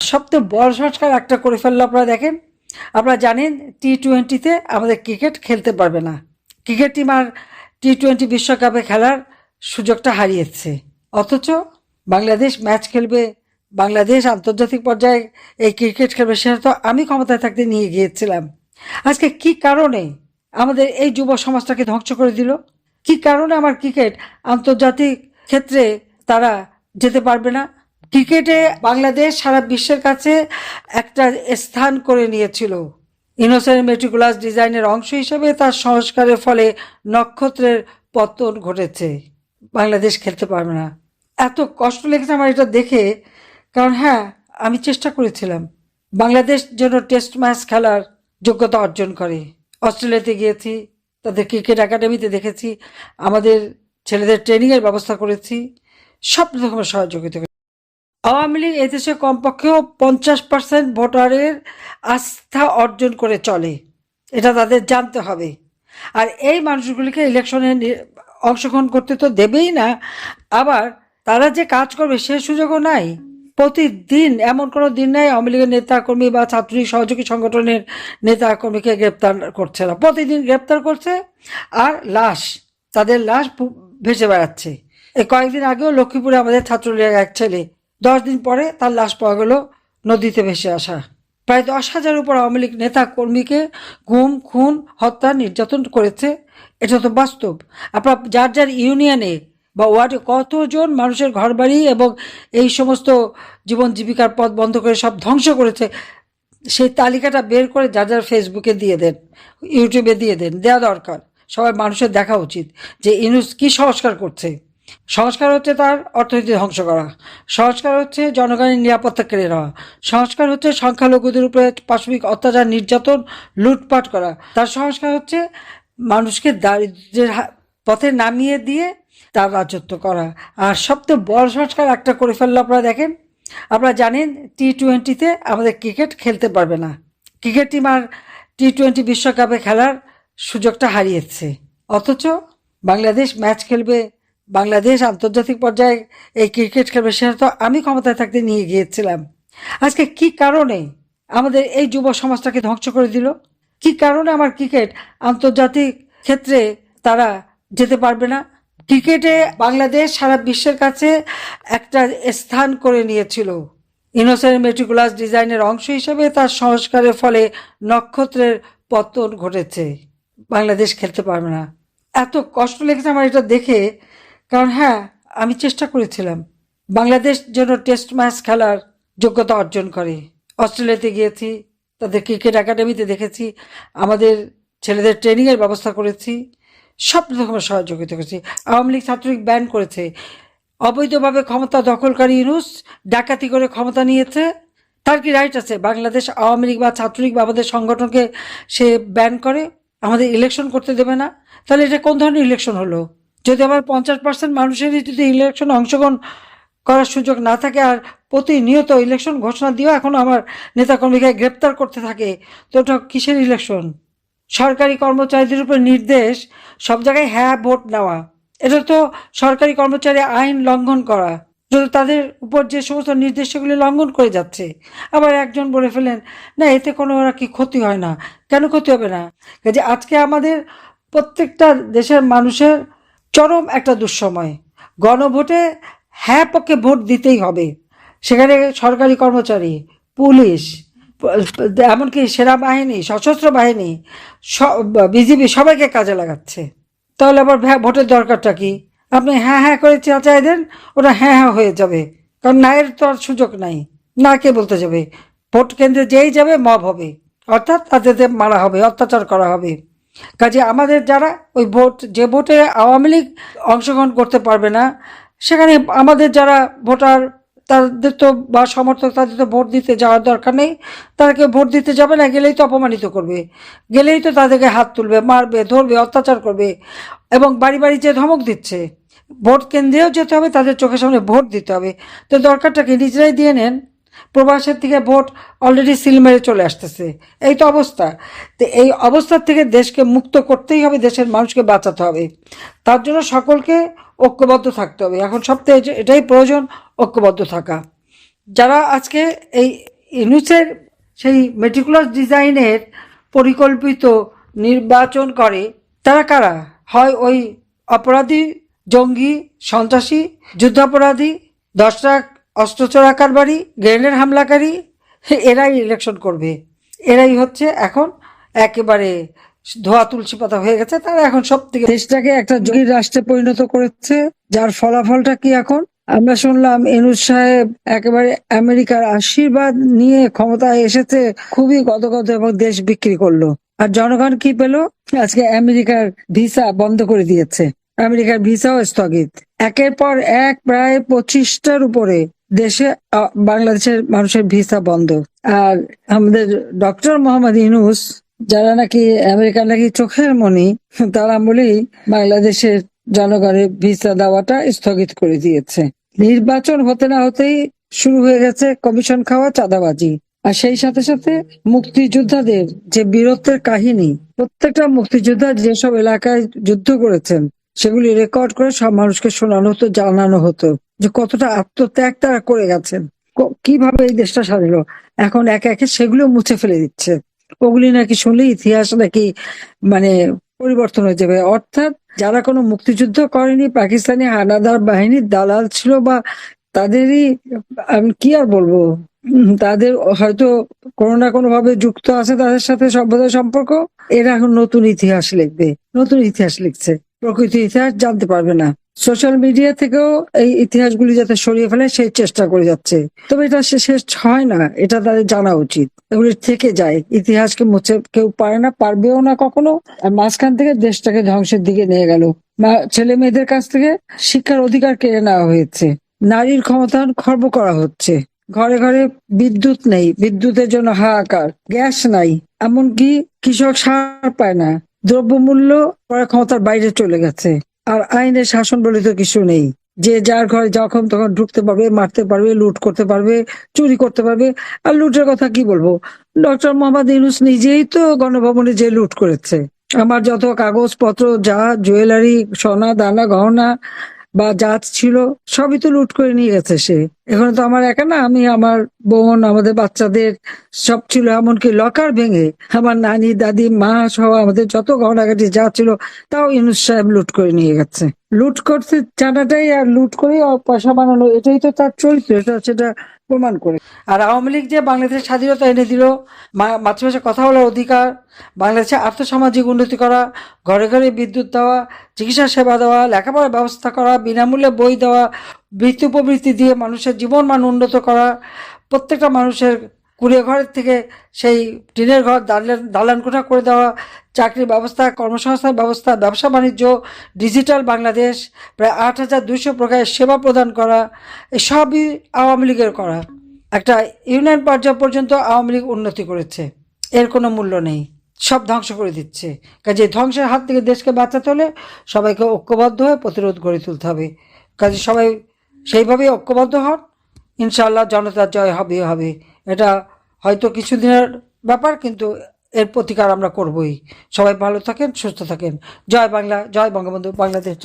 সবচেয়ে বড় সংস্কার একটা করে ফেলল আপনারা দেখেন। আপনারা জানেন টি টোয়েন্টিতে আমাদের ক্রিকেট খেলতে পারবে না। ক্রিকেট টিম আর টি টোয়েন্টি বিশ্বকাপে খেলার সুযোগটা হারিয়েছে। অথচ বাংলাদেশ ম্যাচ খেলবে, বাংলাদেশ আন্তর্জাতিক পর্যায়ে এই ক্রিকেট খেলবে, সেটা তো আমি ক্ষমতায় থাকতে নিয়ে গিয়েছিলাম। আজকে কি কারণে আমাদের এই যুব সমাজটাকে ধ্বংস করে দিল? কি কারণে আমার ক্রিকেট আন্তর্জাতিক ক্ষেত্রে তারা যেতে পারবে না? ক্রিকেটে বাংলাদেশ সারা বিশ্বের কাছে একটা স্থান করে নিয়েছিল। ইনোসেন্ট মেট্রিকুলাস ডিজাইনের অংশ হিসেবে তার সংস্কারের ফলে নক্ষত্রের পতন ঘটেছে। বাংলাদেশ খেলতে পারবে না। এত কষ্ট লেগেছে আমার এটা দেখে, কারণ হ্যাঁ আমি চেষ্টা করেছিলাম। বাংলাদেশ যেন টেস্ট ম্যাচ খেলার যোগ্যতা অর্জন করে। অস্ট্রেলিয়াতে গিয়েছি, তাদের ক্রিকেট একাডেমিতে দেখেছি, আমাদের ছেলেদের ট্রেনিংয়ের ব্যবস্থা করেছি, সব রকমের সহযোগিতা। আওয়ামী লীগ এদেশে কমপক্ষেও পঞ্চাশ পার্সেন্ট ভোটারের আস্থা অর্জন করে চলে। এটা তাদের জানতে হবে। আর এই মানুষগুলিকে ইলেকশনে অংশগ্রহণ করতে তো দেবেই না। আবার তারা যে কাজ করবে সে সুযোগও নাই। প্রতিদিন এমন কোনো দিন নাই আওয়ামী লীগের নেতা কর্মী বা ছাত্রলীগ সহযোগী সংগঠনের নেতা কর্মীকে গ্রেপ্তার করছে না। প্রতিদিন গ্রেপ্তার করছে আর লাশ, তাদের লাশ ভেসে বেড়াচ্ছে। এই কয়েকদিন আগেও লক্ষ্মীপুরে আমাদের ছাত্রলীগের এক ছেলে দশ দিন পরে তার লাশ পাওয়া গেল নদীতে ভেসে আসা। প্রায় দশ হাজার উপর আওয়ামী লীগ নেতা কর্মীকে গুম, খুন, হত্যা, নির্যাতন করেছে। এটা তো বাস্তব। আপনার যার যার ইউনিয়নে বা ওয়ার্ডে কতজন মানুষের ঘরবাড়ি এবং এই সমস্ত জীবন জীবিকার পথ বন্ধ করে সব ধ্বংস করেছে, সেই তালিকাটা বের করে যার যার ফেসবুকে দিয়ে দেন, ইউটিউবে দিয়ে দেন, দেওয়া দরকার। সবাই মানুষের দেখা উচিত যে ইনুস কি সংস্কার করছে। সংস্কার হচ্ছে তার অর্থনীতি ধ্বংস করা। সংস্কার হচ্ছে জনগণের নিরাপত্তা কেড়ে নেওয়া। সংস্কার হচ্ছে সংখ্যালঘুদের উপরে পাশবিক অত্যাচার, নির্যাতন, লুটপাট করা। তার সংস্কার হচ্ছে মানুষকে দারিদ্রের পথে নামিয়ে দিয়ে তার রাজত্ব করা। আর সবচেয়ে বড় সংস্কার একটা করে ফেলল আপনারা দেখেন। আপনারা জানেন টি টোয়েন্টিতে আমাদের ক্রিকেট খেলতে পারবে না। ক্রিকেট টিম আর টি টোয়েন্টি বিশ্বকাপে খেলার সুযোগটা হারিয়েছে। অথচ বাংলাদেশ ম্যাচ খেলবে বাংলাদেশ আন্তর্জাতিক পর্যায়ে এই ক্রিকেট খেলবে, সেটা তো আমি ক্ষমতায় থাকতে নিয়ে গিয়েছিলাম। আজকে কি কারণে আমাদের এই যুব সমাজটাকে ধ্বংস করে দিল? কি কারণে আমার ক্রিকেট আন্তর্জাতিক ক্ষেত্রে তারা যেতে পারবে না? ক্রিকেটে বাংলাদেশ সারা বিশ্বের কাছে একটা স্থান করে নিয়েছিল। ইনোসেন্ট মেট্রিকুলাস ডিজাইনের অংশ হিসেবে তার সংস্কারের ফলে নক্ষত্রের পতন ঘটেছে। বাংলাদেশ খেলতে পারবে না। এত কষ্ট লেগেছে আমার এটা দেখে। কারণ হ্যাঁ আমি চেষ্টা করেছিলাম। বাংলাদেশ যেন টেস্ট ম্যাচ খেলার যোগ্যতা অর্জন করে। অস্ট্রেলিয়াতে গিয়েছি, তাদের ক্রিকেট একাডেমিতে দেখেছি, আমাদের ছেলেদের ট্রেনিংয়ের ব্যবস্থা করেছি, সব রকমের সহযোগিতা করেছি। আওয়ামী লীগ ছাত্রলীগ ব্যান করেছে। অবৈধভাবে ক্ষমতা দখলকারী ইউনুস ডাকাতি করে ক্ষমতা নিয়েছে। তার কি রাইট আছে? বাংলাদেশ আওয়ামী লীগ বা ছাত্রলীগ বা আমাদের সংগঠনকে সে ব্যান করে, আমাদের ইলেকশন করতে দেবে না। তাহলে এটা কোন ধরনের ইলেকশন হলো? যদি আমার পঞ্চাশ পার্সেন্ট মানুষেরই যদি ইলেকশন অংশগ্রহণ করার সুযোগ না থাকে আর প্রতিনিয়ত ইলেকশন ঘোষণা দিয়েও এখন আমার নেতাকর্মীকে গ্রেপ্তার করতে থাকে, তো ওটা কিসের ইলেকশন সরকারি কর্মচারীদের উপর নির্দেশ, সব জায়গায় হ্যাঁ ভোট নেওয়া। এটা তো সরকারি কর্মচারী আইন লঙ্ঘন করা। যদি তাদের উপর যে সমস্ত নির্দেশ সেগুলি লঙ্ঘন করে যাচ্ছে, আবার একজন বলে ফেলেন, না, এতে কোনো ওরা কি ক্ষতি হয় না। কেন ক্ষতি হবে না? কাজে আজকে আমাদের প্রত্যেকটা দেশের মানুষের চরম একটা দুঃসময়। গণভোটে হ্যাঁ পক্ষে ভোট দিতেই হবে। সেখানে সরকারি কর্মচারী, পুলিশ, এমনকি সেনাবাহিনী সশস্ত্র বাহিনী বিজেপি সবাইকে কাজে লাগাচ্ছে। তাহলে আবার ভোটের দরকারটা কি? আপনি হ্যাঁ হ্যাঁ করে চাচাই দেন, ওটা হ্যাঁ হ্যাঁ হয়ে যাবে। কারণ নায়ের তো আর সুযোগ নাই। না কে বলতে যাবে? ভোট কেন্দ্রে যেই যাবে, মব হবে। অর্থাৎ তাদেরকে মারা হবে, অত্যাচার করা হবে। কাজে আমাদের যারা ওই ভোট, যে ভোটে আওয়ামী লীগ অংশগ্রহণ করতে পারবে না, সেখানে আমাদের যারা ভোটার, তাদের তো বা সমর্থক, তাদের তো ভোট দিতে যাওয়ার দরকার নেই। তারা কেউ ভোট দিতে যাবে না, গেলেই তো অপমানিত করবে। গেলেই তো তাদেরকে হাত তুলবে, মারবে, ধরবে, অত্যাচার করবে এবং বাড়ি বাড়ি যে ধমক দিচ্ছে। ভোট কেন্দ্রেও যেতে হবে, তাদের চোখের সামনে ভোট দিতে হবে। তো দরকারটা কি? নিজেরাই দিয়ে নেন। প্রবাসের থেকে ভোট অলরেডি সিল মেরে চলে আসতেছে। এই তো অবস্থা। তো এই অবস্থার থেকে দেশকে মুক্ত করতেই হবে, দেশের মানুষকে বাঁচাতে হবে। তার জন্য সকলকে ঐক্যবদ্ধ থাকতে হবে। এখন সবথেকে এটাই প্রয়োজন, ঐক্যবদ্ধ থাকা। যারা আজকে এই ইনুসের সেই মেটিকুলাস ডিজাইনের পরিকল্পিত নির্বাচন করে, তারা কারা? হয় ওই অপরাধী, জঙ্গি, সন্ত্রাসী, যুদ্ধাপরাধী দশটা অস্ত্র চোরা কারবারি গ্রেনেড হামলাকারী, এরাই ইলেকশন করবে। এরাই হচ্ছে এখন একেবারে ধোয়া তুলসী পাতা হয়ে গেছে। তারা এখন সব থেকে দেশটাকে একটা যোগীর রাষ্ট্রে পরিণত করেছে, যার ফলাফলটা কি এখন? আমরা শুনলাম এনুস সাহেব একেবারে আমেরিকার আশীর্বাদ নিয়ে ক্ষমতায় এসেছে, খুবই গদগদ এবং দেশ বিক্রি করল। আর জনগণ কি পেল? আজকে আমেরিকার ভিসা বন্ধ করে দিয়েছে। আমেরিকার ভিসাও স্থগিত। একের পর এক প্রায় পঁচিশটার উপরে দেশে বাংলাদেশের মানুষের ভিসা বন্ধ। আর আমাদের ডক্টর মোহাম্মদ ইনুস যারা নাকি আমেরিকার নাকি চোখের মনি তারা বলেই বাংলাদেশের জনগণের ভিসা দেওয়াটা স্থগিত করে দিয়েছে। নির্বাচন হতে না হতেই শুরু হয়ে গেছে কমিশন খাওয়া চাঁদাবাজি। আর সেই সাথে সাথে মুক্তিযোদ্ধাদের যে বীরত্বের কাহিনী, প্রত্যেকটা মুক্তিযোদ্ধা যেসব এলাকায় যুদ্ধ করেছেন সেগুলি রেকর্ড করে সব মানুষকে শোনানো হতো, জানানো হতো যে কতটা আত্মত্যাগ তারা করে গেছেন। কীভাবে এই দেশটা হলো। এখন একে একে সেগুলো মুছে ফেলে দিচ্ছে। ওগুলি নাকি শুনলে ইতিহাস নাকি মানে পরিবর্তন হয়ে যাবে। অর্থাৎ যারা কোনো মুক্তিযুদ্ধ করেনি, পাকিস্তানি হানাদার বাহিনীর দালাল ছিল বা তাদেরই, আমি কি আর বলব? তাদের হয়তো কোনো না কোনো ভাবে যুক্ত আছে তাদের সাথে সভ্যতার সম্পর্ক। এরা এখন নতুন ইতিহাস লিখবে, নতুন ইতিহাস লিখছে। প্রকৃত ইতিহাস জানতে পারবে না। সোশ্যাল মিডিয়া থেকেও এই ইতিহাসগুলি যাতে সরিয়ে ফেলে, সেই চেষ্টা করে যাচ্ছে। তবে এটা শেষ হয় না, এটা তাদের জানা উচিত। এগুলি থেকে যায়। ইতিহাসকে মুছে, কেউ পারে না, পারবেও না কখনো। আর মাঝখান থেকে দেশটাকে ধ্বংসের দিকে নিয়ে গেল। ছেলে মেয়েদের কাছ থেকে শিক্ষার অধিকার কেড়ে নেওয়া হয়েছে। নারীর ক্ষমতায়ন খর্ব করা হচ্ছে। ঘরে ঘরে বিদ্যুৎ নেই, বিদ্যুতের জন্য হাহাকার, গ্যাস নাই। এমনকি কৃষক সার পায় না। দ্রব্যমূল্য ক্রয় ক্ষমতার বাইরে চলে গেছে। আর আইনের শাসন বলে তো কিছু নেই। যে যার ঘরে যখন তখন ঢুকতে পারবে, মারতে পারবে, লুট করতে পারবে, চুরি করতে পারবে। আর লুটের কথা কি বলব? ডক্টর মোহাম্মদ ইউনুস নিজেই তো গণভবনে যে লুট করেছে। আমার যত কাগজপত্র, যা জুয়েলারি, সোনা, দানা, গহনা বা যা ছিল, সবই তো লুট করে নিয়ে গেছে সে। এখানে তো আমার একা না, আমি আমার বোন, আমাদের বাচ্চাদের সব ছিল, এমনকি লকার ভেঙে আমার নানি, দাদি, মা সহ আমাদের যত গহনাগাটি যা ছিল, তাও ইউনুস সাহেব লুট করে নিয়ে গেছে। লুট করতে জানাটাই আর লুট করে পয়সা বানানো, এটাই তো তার চরিত্র, এটা সেটা প্রমাণ করে। আর আওয়ামী লীগ যে বাংলাদেশের স্বাধীনতা এনে দিল, মা- মাতৃভাষায় কথা বলার অধিকার, বাংলাদেশে আর্থসামাজিক উন্নতি করা, ঘরে ঘরে বিদ্যুৎ দেওয়া, চিকিৎসা সেবা দেওয়া, লেখাপড়ার ব্যবস্থা করা, বিনামূল্যে বই দেওয়া বৃত্তি উপবৃত্তি দিয়ে মানুষের জীবন মান উন্নত করা, প্রত্যেকটা মানুষের কুড়িয়ে ঘরের থেকে সেই টিনের ঘর দালান কোঠা করে দেওয়া, চাকরির ব্যবস্থা কর্মসংস্থান ব্যবস্থা, ব্যবসা বাণিজ্য, ডিজিটাল বাংলাদেশ, প্রায় আট হাজার দুইশো প্রকারের সেবা প্রদান করা, এসবই আওয়ামী লীগের করা। একটা ইউনিয়ন পর্যায় পর্যন্ত আওয়ামী লীগ উন্নতি করেছে। এর কোনো মূল্য নেই। সব ধ্বংস করে দিচ্ছে। কাজে ধ্বংসের হাত থেকে দেশকে বাঁচাতে হলে সবাইকে ঐক্যবদ্ধ হয়ে প্রতিরোধ গড়ে তুলতে হবে। কাজে সবাই সেইভাবেই ঐক্যবদ্ধ হন। ইনশাআল্লাহ জনতার জয় হবে হবে। এটা হয়তো কিছুদিনের ব্যাপার, কিন্তু এর প্রতিকার আমরা করবই। সবাই ভালো থাকেন, সুস্থ থাকেন। জয় বাংলা, জয় বঙ্গবন্ধু, বাংলাদেশ।